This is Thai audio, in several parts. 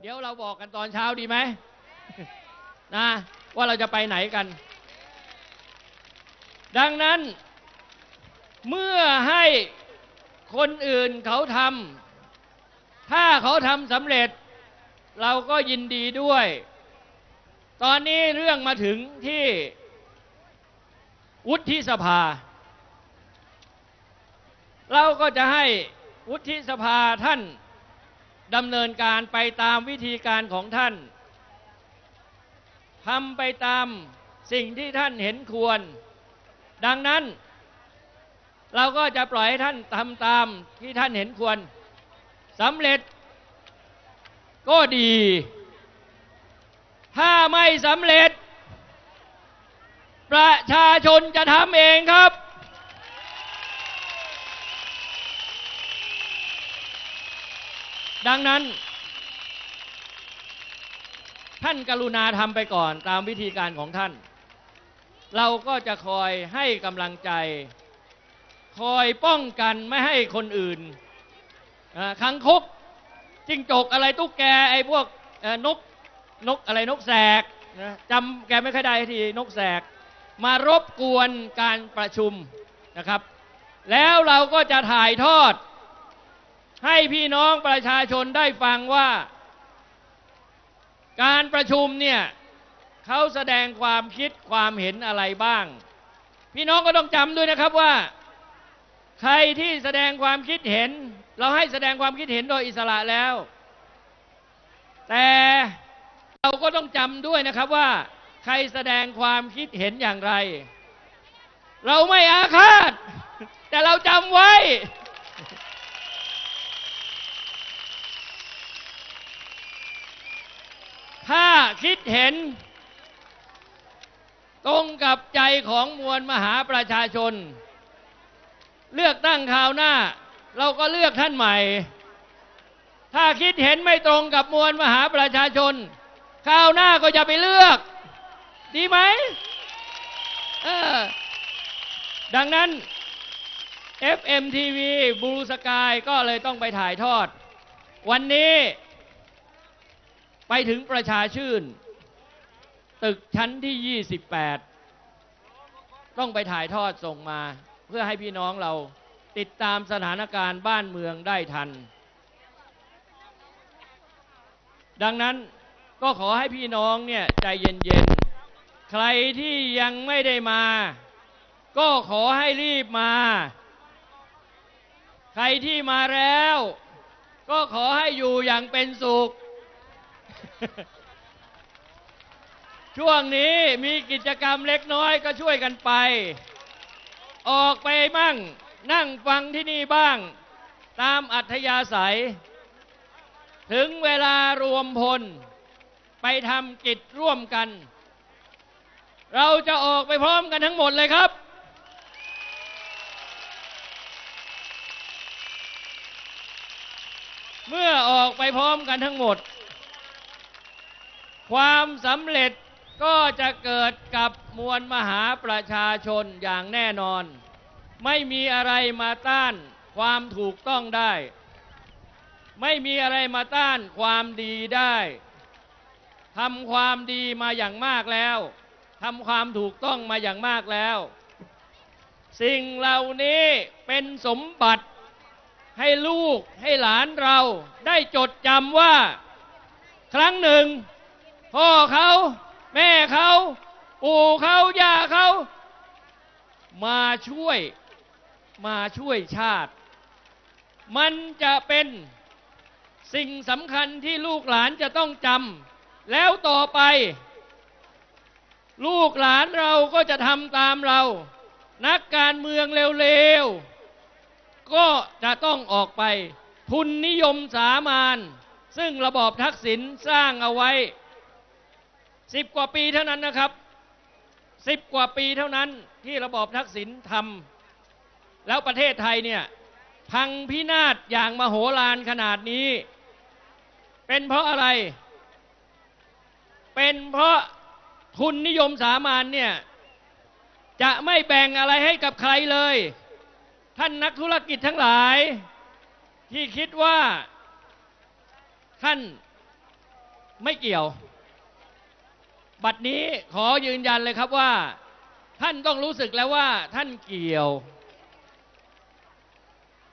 เดี๋ยวเราบอกกันตอนเช้าดีไหมนะว่าเราจะไปไหนกัน ดังนั้น เมื่อให้คนอื่นเขาทำถ้าเขาทำสำเร็จ เราก็ยินดีด้วย ตอนนี้เรื่องมาถึงที่วุฒิสภา เราก็จะให้วุฒิสภาท่าน ดำเนินการไปตามวิธีการของท่านทำไปตามสิ่งที่ท่านเห็นควร ดังนั้น เราก็จะปล่อยให้ท่านทำตามที่ท่านเห็นควรสำเร็จก็ดี ถ้าไม่สำเร็จ ประชาชนจะทำเองครับ ดังนั้น ท่านกรุณาทำไปก่อนตามวิธีการของท่าน เราก็จะคอยให้กำลังใจ คอยป้องกันไม่ให้คนอื่นคังคกจิ้งจกอะไรตุ๊กแกไอ้พวกนกนกอะไรนกแสกนะจำแกไม่ค่อยได้ทีนกแสก มารบกวนการประชุมนะครับ แล้วเราก็จะถ่ายทอด ให้พี่น้องประชาชนได้ฟังว่า การประชุมเนี่ยเขาแสดงความคิดความเห็นอะไรบ้าง พี่น้องก็ต้องจำด้วยนะครับว่า ใครที่แสดงความคิดเห็น เราให้แสดงความคิดเห็นโดยอิสระแล้ว แต่เราก็ต้องจำด้วยนะครับว่า ใครแสดงความคิดเห็นอย่างไร เราไม่อาฆาตแต่เราจำไว้ ถ้าคิดเห็น ตรงกับใจของมวลมหาประชาชน เลือกตั้งคราวหน้า เราก็เลือกท่านใหม่ ถ้าคิดเห็นไม่ตรงกับมวลมหาประชาชนคราวหน้าก็อย่าไปเลือก ดีไหมเออดังนั้น FMTV บลูสกายก็เลยต้องไปถ่ายทอด วันนี้ ไปถึงประชาชื่น ตึกชั้นที่ 28 ต้องไปถ่ายทอดส่งมา เพื่อให้พี่น้องเราติดตามสถานการณ์บ้านเมืองได้ทัน ดังนั้นก็ขอให้พี่น้องเนี่ยใจเย็นๆ ใครที่ยังไม่ได้มา ก็ขอให้รีบมา ใครที่มาแล้ว ก็ขอให้อยู่อย่างเป็นสุข ช่วงนี้มีกิจกรรมเล็กน้อยก็ช่วยกันไป ออกไปมั่ง นั่งฟังที่นี่บ้าง ตามอัธยาศัย ถึงเวลารวมพล ไปทำกิจร่วมกัน เราจะออกไปพร้อมกันทั้งหมดเลยครับเมื่อออกไปพร้อมกันทั้งหมด ความสำเร็จก็จะเกิดกับมวลมหาประชาชนอย่างแน่นอน ไม่มีอะไรมาต้านความถูกต้องได้ ไม่มีอะไรมาต้านความดีได้ทำความดีมาอย่างมากแล้วทำความถูกต้องมาอย่างมากแล้ว สิ่งเหล่านี้เป็นสมบัติให้ลูกให้หลานเราได้จดจำว่า ครั้งหนึ่ง พ่อเขาแม่เขาปู่เขาย่าเขามาช่วยมาช่วยชาติ มันจะเป็นสิ่งสำคัญที่ลูกหลานจะต้องจำแล้วต่อไป ลูกหลานเราก็จะทำตามเรา นักการเมืองเร็วๆ ก็จะต้องออกไป ทุนนิยมสามาน ซึ่งระบอบทักษิณสร้างเอาไว้ สิบกว่าปีเท่านั้นนะครับสิบกว่าปีเท่านั้นที่ระบอบทักษิณทำแล้วประเทศไทยเนี่ยพังพินาศอย่างมโหฬารขนาดนี้ เป็นเพราะอะไร เป็นเพราะทุนนิยมสามานเนี่ยจะไม่แบ่งอะไรให้กับใครเลย ท่านนักธุรกิจทั้งหลาย ที่คิดว่าท่านไม่เกี่ยว บัดนี้ขอยืนยันเลยครับว่า ท่านต้องรู้สึกแล้วว่าท่านเกี่ยว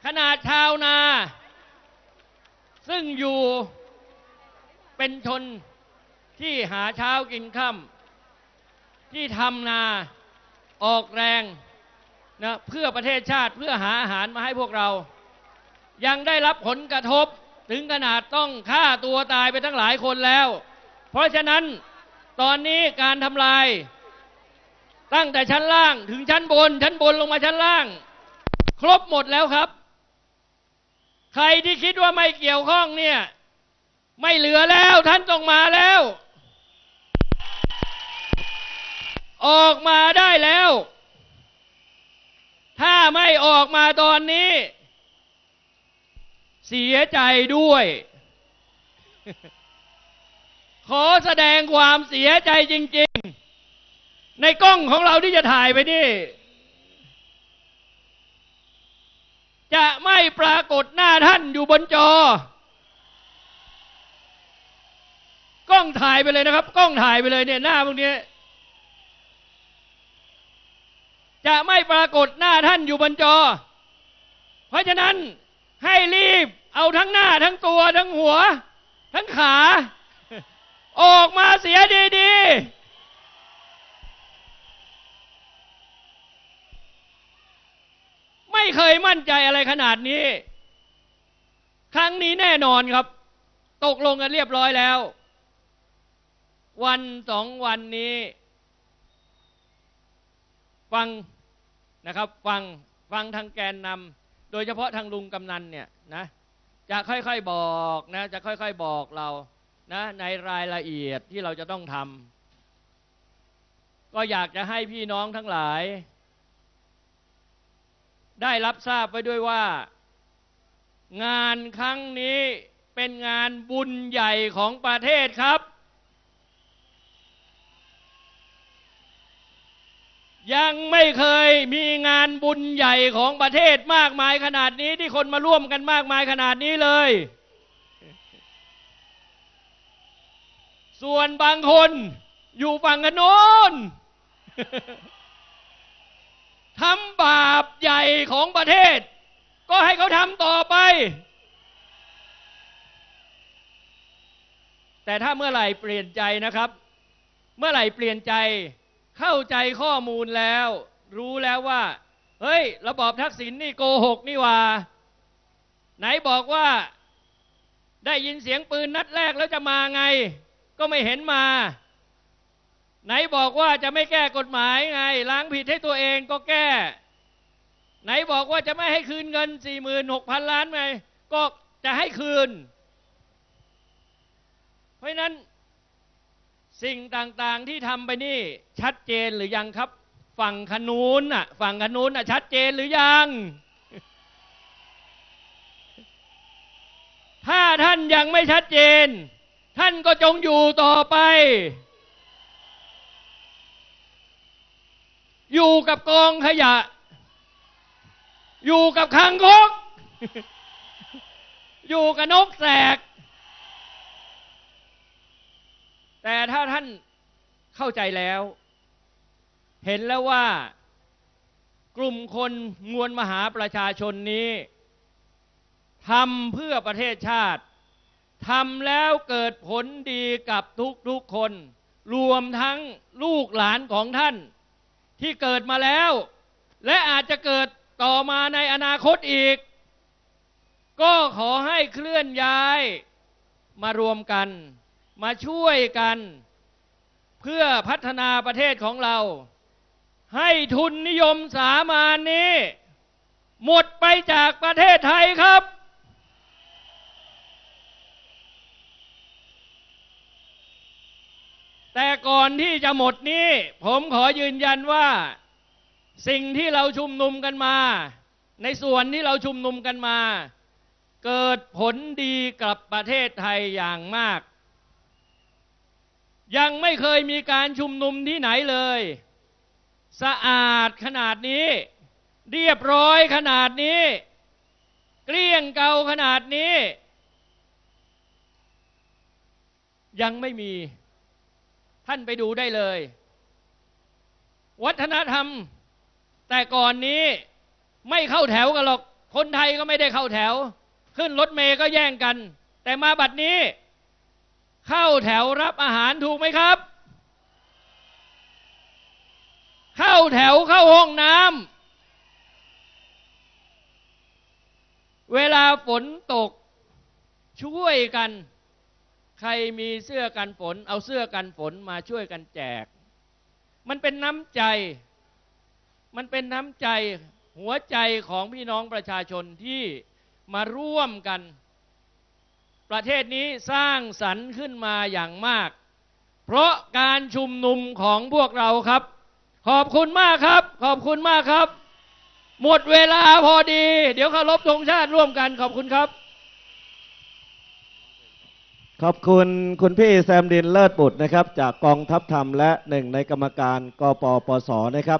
ขนาดชาวนา ซึ่งอยู่เป็นชนที่หาเช้ากินค่ำที่ทำนาออกแรงนะเพื่อประเทศชาติเพื่อหาอาหารมาให้พวกเรา ยังได้รับผลกระทบถึงขนาดต้องฆ่าตัวตายไปทั้งหลายคนแล้ว เพราะฉะนั้น ตอนนี้การทำลาย ตั้งแต่ชั้นล่างถึงชั้นบน ชั้นบนลงมาชั้นล่าง ครบหมดแล้วครับ ใครที่คิดว่าไม่เกี่ยวข้องเนี่ย ไม่เหลือแล้วท่านต้องมาแล้ว ออกมาได้แล้ว ถ้าไม่ออกมาตอนนี้ เสียใจด้วย ขอแสดงความเสียใจจริง ๆ ในกล้องของเราที่จะถ่ายไปนี่ จะไม่ปรากฏหน้าท่านอยู่บนจอ กล้องถ่ายไปเลยนะครับ กล้องถ่ายไปเลยเนี่ยหน้าพวกนี้ จะไม่ปรากฏหน้าท่านอยู่บนจอ เพราะฉะนั้นให้รีบเอาทั้งหน้าทั้งตัวทั้งหัว ทั้งขา ออกมาเสียดีๆไม่เคยมั่นใจอะไรขนาดนี้ ครั้งนี้แน่นอนครับ ตกลงกันเรียบร้อยแล้ว วันสองวันนี้ ฟังนะครับ ฟังฟังทางแกนนำโดยเฉพาะทางลุงกำนันเนี่ยนะ จะค่อยๆบอกนะ จะค่อยๆบอกเรา นะในรายละเอียดที่เราจะต้องทำก็อยากจะให้พี่น้องทั้งหลาย ได้รับทราบไว้ด้วยว่า งานครั้งนี้เป็นงานบุญใหญ่ของประเทศครับ ยังไม่เคยมีงานบุญใหญ่ของประเทศมากมายขนาดนี้ที่คนมาร่วมกันมากมายขนาดนี้เลย ส่วนบางคนอยู่ฝั่งกันโน้นทำบาปใหญ่ของประเทศ ก็ให้เขาทำต่อไป แต่ถ้าเมื่อไหร่เปลี่ยนใจนะครับ เมื่อไหร่เปลี่ยนใจเข้าใจข้อมูลแล้ว รู้แล้วว่า เฮ้ย ระบอบทักษิณนี่โกหกนี่ว่า ไหนบอกว่า ได้ยินเสียงปืนนัดแรกแล้วจะมาไง ก็ไม่เห็นมา ไหนบอกว่าจะไม่แก้กฎหมายไง ล้างผิดให้ตัวเองก็แก้ ไหนบอกว่าจะไม่ให้คืนเงิน 46,000 ล้านไง ก็จะให้คืน เพราะนั้นสิ่งต่างๆที่ทำไปนี่ ชัดเจนหรือยังครับ ฝั่งขนูนน่ะฝั่งขนูนน่ะชัดเจนหรือยังถ้าท่านยังไม่ชัดเจน ท่านก็จงอยู่ต่อไป อยู่กับกองขยะ อยู่กับคังคก อยู่กับนกแสก แต่ถ้าท่านเข้าใจแล้ว เห็นแล้วว่ากลุ่มคนมวลมหาประชาชนนี้ทำเพื่อประเทศชาติ ทำแล้วเกิดผลดีกับทุกๆคน รวมทั้งลูกหลานของท่าน ที่เกิดมาแล้ว และอาจจะเกิดต่อมาในอนาคตอีก ก็ขอให้เคลื่อนย้าย มารวมกัน มาช่วยกัน เพื่อพัฒนาประเทศของเรา ให้ทุนนิยมสามาญนี้ หมดไปจากประเทศไทยครับ แต่ก่อนที่จะหมดนี้ ผมขอยืนยันว่า สิ่งที่เราชุมนุมกันมา ในส่วนที่เราชุมนุมกันมา เกิดผลดีกับประเทศไทยอย่างมาก ยังไม่เคยมีการชุมนุมที่ไหนเลย สะอาดขนาดนี้ เรียบร้อยขนาดนี้ เกลี้ยงเกาขนาดนี้ ยังไม่มี ท่านไปดูได้เลย วัฒนธรรม แต่ก่อนนี้ไม่เข้าแถวกันหรอก คนไทยก็ไม่ได้เข้าแถว ขึ้นรถเมย์ก็แย่งกัน แต่มาบัดนี้ เข้าแถวรับอาหารถูกไหมครับ เข้าแถวเข้าห้องน้ำเวลาฝนตกช่วยกัน ใครมีเสื้อกันฝน เอาเสื้อกันฝนมาช่วยกันแจก มันเป็นน้ำใจ มันเป็นน้ำใจหัวใจของพี่น้องประชาชนที่มาร่วมกัน ประเทศนี้สร้างสรรค์ขึ้นมาอย่างมาก เพราะการชุมนุมของพวกเราครับ ขอบคุณมากครับ ขอบคุณมากครับ หมดเวลาพอดี เดี๋ยวเคารพธงชาติร่วมกันขอบคุณครับ ขอบคุณคุณพี่แซมดินเลิศบุตรนะครับ จากกองทัพธรรมและหนึ่งในกรรมการกปปสนะครับ